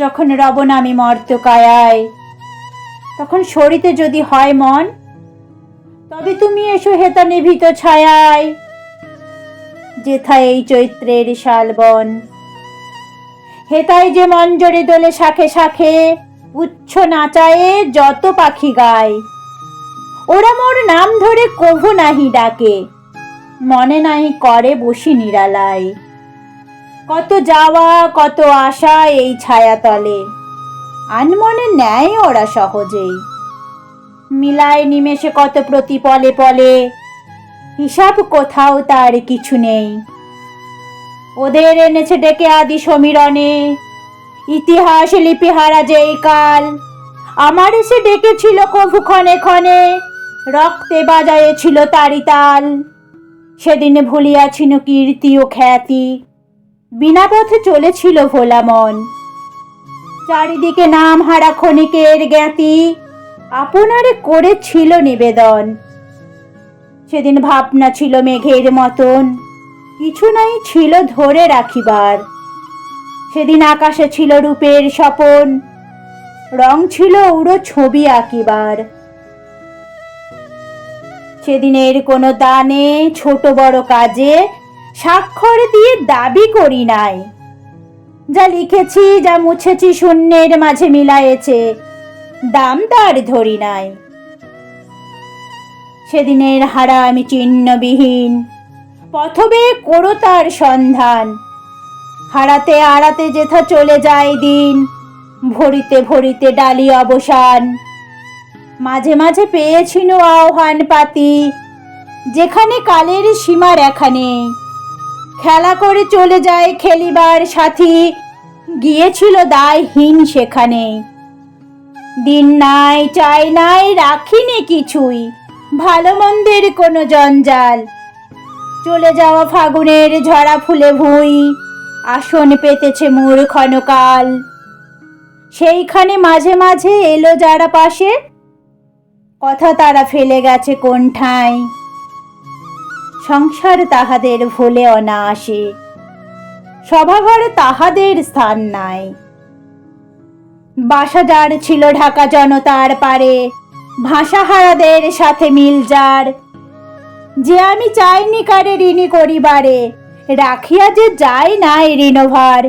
যখন রব নামি মর্ত কায়ায়, তখন সরিতে যদি হয় মন, তবে তুমি এসো হেতা নিভিত ছায়ায়। যেথায় এই চৈত্রের শালবন হেতায় যে মঞ্জরে দোলে শাখে শাখে উচ্ছ নাচায়ে যত পাখি গায়। ওরা মোর নাম ধরে কভু নাহি ডাকে, মনে নাহি করে বসি নিরালায়। কত যাওয়া, কত আশা এই ছায়াতলে। আনমনে নেয় ওরা সহজেই। মিলায় নিমেষে কত প্রতি পলে পলে। হিসাব কোথাও তার কিছু নেই। ওদের এনেছে ডেকে আদি সমীরণে। ইতিহাস লিপিহারা যেই কাল। আমার এসে ডেকেছিল কভু ক্ষণে ক্ষণে। রক্তে বাজায়েছিল তারি তাল। সেদিনে ভুলিয়াছিল কীর্তি ও খ্যাতি। বিনা পথে চলেছিল ভোলা মন চারিদিকে নাম হারা ক্ষণিকের জ্ঞাতি আপনারে করেছিল নিবেদন। সেদিন ভাবনা ছিল মেঘের মতন, কিছু নাই ছিল ধরে রাখিবার। সেদিন আকাশে ছিল রূপের স্বপন, রং ছিল উড়ো ছবি আঁকিবার। সেদিনের কোনো দানে ছোট বড় কাজে স্বাক্ষর দিয়ে দাবি করি নাই। যা লিখেছি, যা মুছেছি শূন্যের মাঝে মিলায়েছে, দাম তার ধরি নাই। সেদিনের হারা আমি চিহ্নবিহীন, পথবে করো তার সন্ধান। হারাতে আড়াতে যেথা চলে যায় দিন, ভরিতে ভরিতে ডালি অবসান। মাঝে মাঝে পেয়েছিল আহ্বান পাতি, যেখানে কালের সীমা রেখা নেই। খেলা করে চলে যায় খেলিবার সাথী। গিয়েছিল দায়হীন সেখানে। দিন নাই, চাই নাই, রাখিনি কিছুই। ভালো মন্দের কোনো জঞ্জাল। চলে যাওয়া ফাগুনের ঝরা ফুলে ভুঁই। আসন পেতেছে মোর ক্ষণকাল। সেইখানে মাঝে মাঝে এলো যারা পাশে। কথা তারা ফেলে গেছে কোন ঠাঁই সংসার তাহাদের ভুলে অনায়াসে। সভাঘরে তাহাদের স্থান নাই। বাসা যার ছিল ঢাকা জনতার পারে, ভাষাহারাদের সাথে মিল যার। যে আমি চাইনি কারে ঋণী করিবারে, রাখিয়া যে যাই নাই ঋণভার,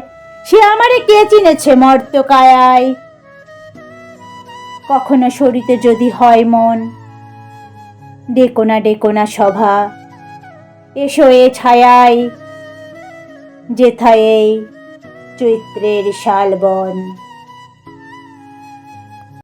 সে আমারে কে চিনেছে মর্তকায়ায়? কখনো সরিতে যদি হয় মন, ডেকোনা ডেকোনা সভা এসো এ ছায়ায় যেথায় চৈত্রের শালবন।